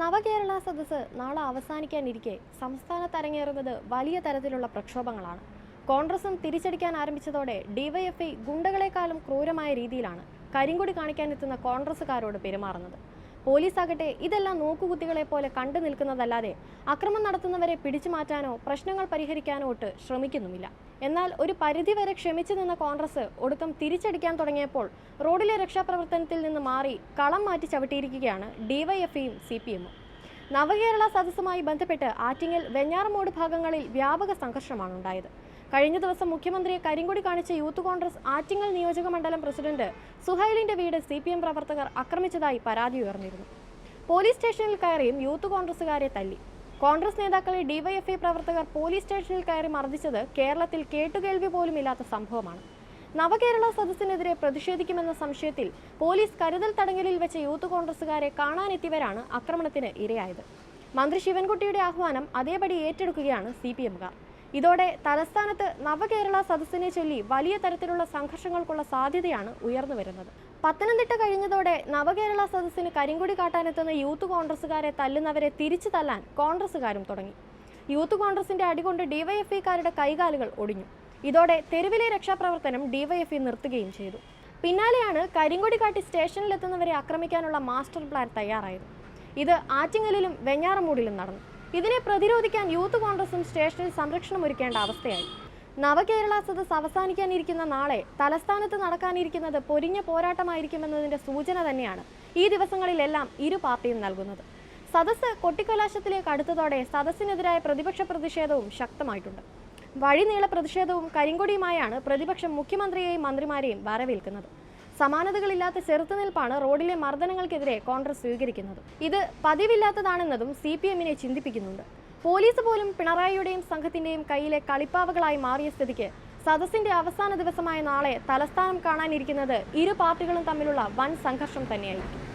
നവകേരള സദസ്സ് നാളെ അവസാനിക്കാനിരിക്കെ സംസ്ഥാനത്ത് അരങ്ങേറുന്നത് വലിയ തരത്തിലുള്ള പ്രക്ഷോഭങ്ങളാണ്. കോൺഗ്രസും തിരിച്ചടിക്കാൻ ആരംഭിച്ചതോടെ ഡിവൈഎഫ്ഐ ഗുണ്ടകളെക്കാളും ക്രൂരമായ രീതിയിലാണ് കരിങ്കൊടി കാണിക്കാനെത്തുന്ന കോൺഗ്രസുകാരോട് പെരുമാറുന്നത്. പോലീസാകട്ടെ ഇതെല്ലാം നോക്കുകുത്തികളെ പോലെ കണ്ടു നിൽക്കുന്നതല്ലാതെ അക്രമം നടത്തുന്നവരെ പിടിച്ചു മാറ്റാനോ പ്രശ്നങ്ങൾ പരിഹരിക്കാനോ ഒട്ട് ശ്രമിക്കുന്നുമില്ല. എന്നാൽ ഒരു പരിധിവരെ ക്ഷമിച്ചു നിന്ന കോൺഗ്രസ് ഒടുക്കം തിരിച്ചടിക്കാൻ തുടങ്ങിയപ്പോൾ റോഡിലെ രക്ഷാപ്രവർത്തനത്തിൽ നിന്ന് മാറി കളം മാറ്റി ചവിട്ടിയിരിക്കുകയാണ് ഡിവൈഎഫ്ഐയും സി പി എമ്മും. നവകേരള സദസ്സുമായി ബന്ധപ്പെട്ട് ആറ്റിങ്ങൽ വെഞ്ഞാറമൂട് ഭാഗങ്ങളിൽ വ്യാപക സംഘർഷമാണ് ഉണ്ടായത്. കഴിഞ്ഞ ദിവസം മുഖ്യമന്ത്രിയെ കരിങ്കൊടി കാണിച്ച യൂത്ത് കോൺഗ്രസ് ആറ്റിങ്ങൽ നിയോജക മണ്ഡലം പ്രസിഡന്റ് സുഹൈലിന്റെ വീട് സി പി എം പ്രവർത്തകർ ആക്രമിച്ചതായി പരാതി ഉയർന്നിരുന്നു. പോലീസ് സ്റ്റേഷനിൽ കയറിയും യൂത്ത് കോൺഗ്രസുകാരെ തല്ലി. കോൺഗ്രസ് നേതാക്കളെ ഡിവൈഎഫ്ഐ പ്രവർത്തകർ പോലീസ് സ്റ്റേഷനിൽ കയറി മർദ്ദിച്ചത് കേരളത്തിൽ കേട്ടുകേൾവി പോലും ഇല്ലാത്ത സംഭവമാണ്. നവകേരള സദസ്സിനെതിരെ പ്രതിഷേധിക്കുമെന്ന സംശയത്തിൽ പോലീസ് കരുതൽ തടങ്കലിൽ വെച്ച യൂത്ത് കോൺഗ്രസുകാരെ കാണാനെത്തിയവരാണ് ആക്രമണത്തിന് ഇരയായത്. മന്ത്രി ശിവൻകുട്ടിയുടെ ആഹ്വാനം അതേപടി ഏറ്റെടുക്കുകയാണ് സി പി എമ്മുകാർ ഇതോടെ തലസ്ഥാനത്ത് നവകേരള സദസ്സിനെ ചൊല്ലി വലിയ തരത്തിലുള്ള സംഘർഷങ്ങൾക്കുള്ള സാധ്യതയാണ് ഉയർന്നു വരുന്നത്. പത്തനംതിട്ട കഴിഞ്ഞതോടെ നവകേരള സദസ്സിന് കരിങ്കുടി കാട്ടാനെത്തുന്ന യൂത്ത് കോൺഗ്രസുകാരെ തല്ലുന്നവരെ തിരിച്ചു തല്ലാൻ കോൺഗ്രസുകാരും തുടങ്ങി. യൂത്ത് കോൺഗ്രസിന്റെ അടികൊണ്ട് ഡിവൈഎഫ്ഐക്കാരുടെ കൈകാലുകൾ ഒടിഞ്ഞു. ഇതോടെ തെരുവിലെ രക്ഷാപ്രവർത്തനം ഡിവൈഎഫ്ഇ നിർത്തുകയും ചെയ്തു. പിന്നാലെയാണ് കരിങ്കൊടി കാട്ടി സ്റ്റേഷനിലെത്തുന്നവരെ ആക്രമിക്കാനുള്ള മാസ്റ്റർ പ്ലാൻ തയ്യാറായത്. ഇത് ആറ്റിങ്ങലിലും വെഞ്ഞാറമൂടിലും നടന്നു. ഇതിനെ പ്രതിരോധിക്കാൻ യൂത്ത് കോൺഗ്രസും സ്റ്റേഷനിൽ സംരക്ഷണം ഒരുക്കേണ്ട അവസ്ഥയായി. നവകേരള സദസ് അവസാനിക്കാനിരിക്കുന്ന നാളെ തലസ്ഥാനത്ത് നടക്കാനിരിക്കുന്നത് പൊരിഞ്ഞ പോരാട്ടമായിരിക്കുമെന്നതിന്റെ സൂചന തന്നെയാണ് ഈ ദിവസങ്ങളിലെല്ലാം ഇരു പാർട്ടിയും നൽകുന്നത്. സദസ് കൊട്ടിക്കലാശത്തിലേക്ക് അടുത്തതോടെ സദസ്സിനെതിരായ പ്രതിപക്ഷ പ്രതിഷേധവും ശക്തമായിട്ടുണ്ട്. വഴിനീള പ്രതിഷേധവും കരിങ്കൊടിയുമായാണ് പ്രതിപക്ഷം മുഖ്യമന്ത്രിയെയും മന്ത്രിമാരെയും വരവേൽക്കുന്നത്. സമാനതകളില്ലാത്ത ചെറുത്തുനിൽപ്പാണ് റോഡിലെ മർദ്ദനങ്ങൾക്കെതിരെ കോൺഗ്രസ് സ്വീകരിക്കുന്നത്. ഇത് പതിവില്ലാത്തതാണെന്നതും സി പി എമ്മിനെ ചിന്തിപ്പിക്കുന്നുണ്ട്. പോലീസ് പോലും പിണറായിയുടെയും സംഘത്തിന്റെയും കയ്യിലെ കളിപ്പാവകളായി മാറിയ സ്ഥിതിക്ക് സദസ്സിന്റെ അവസാന ദിവസമായ നാളെ തലസ്ഥാനം കാണാനിരിക്കുന്നത് ഇരു പാർട്ടികളും തമ്മിലുള്ള വൻ സംഘർഷം തന്നെയായിരിക്കും.